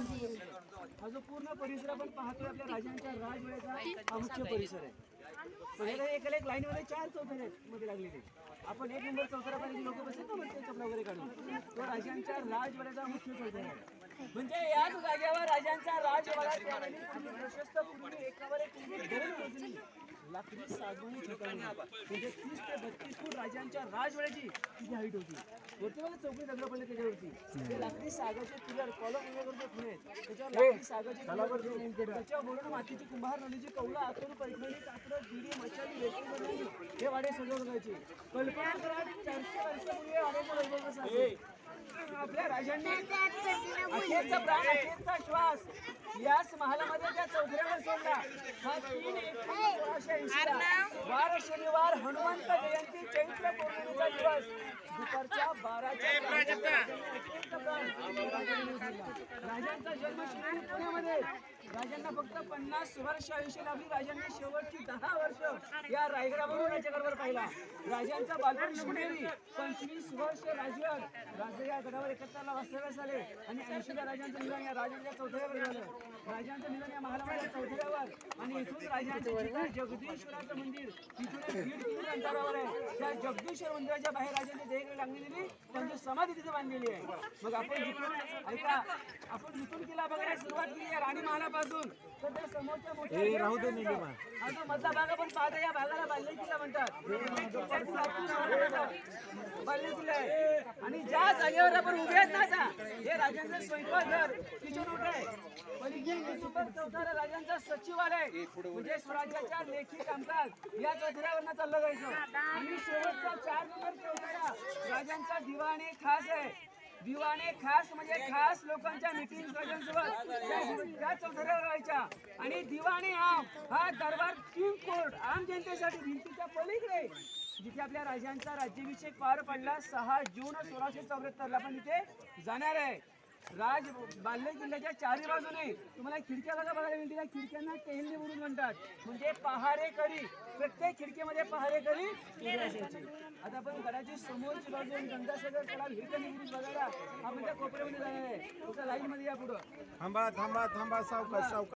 हा जो पूर्ण परिसर आपण पाहतोय आपल्या राजांच्या राजवाड्याचा मुख्य परिसर आहे. पण हे काही एकाला एक लाईनमध्ये चार चौथरे मध्ये लागलेले आपण एक नंबर चौथऱ्यापर्यंत लोक बसतात ना वरती चपला वगैरे काढून. तो राजांच्या राजवाड्याचा मुख्य चौथरा आहे. म्हणजे याच जागेवर राजांचा राजवाडा प्रशस्त पूर्वी एकावर एक लाकडी सागवानी म्हणजे तीस ते बत्तीस फूट राजांच्या राजवाड्याची किती हाईट होती. वरती बघा चौकी दगड पडले त्याच्यावरती. ते लाकडी सागाचे पिलर कॉलम वगैरे खुणे आहेत त्याच्यावर लाकडी सागाचे पिलर ठेवून त्याच्यावर बोलून मातीची कुंभार नदीची कौला आतून पैठणी काकडं मशाली वेटी बनवली. हे वाडे सजवून जायचे कल्पना करा चारशे वर्षापूर्वी वाड्याचं वैभव अखेरचा प्राण अखेरचा श्वास. याच महालामध्ये त्या चौधऱ्यावर सोडला. हा तीन एप्रिल सोळाशे ऐंशीला. वार शनिवार हनुमंत जयंती चैत्र पौर्णिमेचा दिवस. दुपारच्या बाराच्या अखेरचा प्राण राजांनी सोडला. राजांचा जन्म शिर्डी पुण्यामध्ये राजांना फक्त पन्नास वर्ष आयुष्य लाभली राजांनी शेवटची दहा वर्ष या रायगडावरून राज्यकारभार पाहिला. राजांचा बालपण शिवनेरी. पंचवीस वर्ष राजवट. राजा या गडावर एकत्राला वास्तव्यास आले. आणि ऐंशीला राजांचं निधन या राजांच्या चौथ्या झालं. राजांचं निधन या महालामध्ये चौथऱ्यावर आणि इथून राजांचं जगदीश्वराचं मंदिर तिथून दीड अंतरावर आहे. त्या जगदीश्वर मंदिराच्या बाहेर राजांनी देहकडे लागली दिली त्यांची समाधी तिथे बांधलेली आहे. मग आपण जिथून ऐका आपण जिथून किल्ला बघायला सुरुवात केली आहे राणी महालापासून तर त्या समोरच्या मोठ्या राहू दे जो मधला भाग आपण पाहतो या भागाला बाल्य किल्ला म्हणतात. बाल्य किल्ला आहे आणि ज्या जागेवर आपण उभे आहेत ना आता हे राजांचं स्वयंपाकघर किचन उठ आहे पलीकडे म्युन्सिपल चौथारा राजांचा सचिवालय म्हणजे स्वराज्याच्या लेखी कामकाज या चौथऱ्यावरनं चाललं जायचं आणि शेवटचा चार नंबर चौथरा राजांचा दिवाणे खास आहे. दिवाणे खास म्हणजे खास लोकांच्या मिटिंग त्या- राहायच्या. आणि दिवाणे आम हा दरबार किंग कोर्ट आम जनतेसाठी भिंतीच्या पलीकडे. जिथे आपल्या राजांचा राज्याभिषेक पार पडला सहा जून सोळाशे चौऱ्याहत्तरला. पण तिथे जाणार आहे. राज बांधले किल्ल्याच्या चारी बाजूने तुम्हाला खिडक्या बघा बघायला मिळतील? त्या खिडक्यांना टेहल्ली म्हणून म्हणतात. म्हणजे पहारेकरी प्रत्येक खिडकीमध्ये पहारेकरी करी आता आपण घराची समोरची बाजू गंगासागर कडा हिरकणी बघायला? आपण त्या कोपऱ्यामध्ये जाणार आहे. तुमच्या लाईन मध्ये या पुढं. थांबा थांबा थांबा सावकाश सावकाश.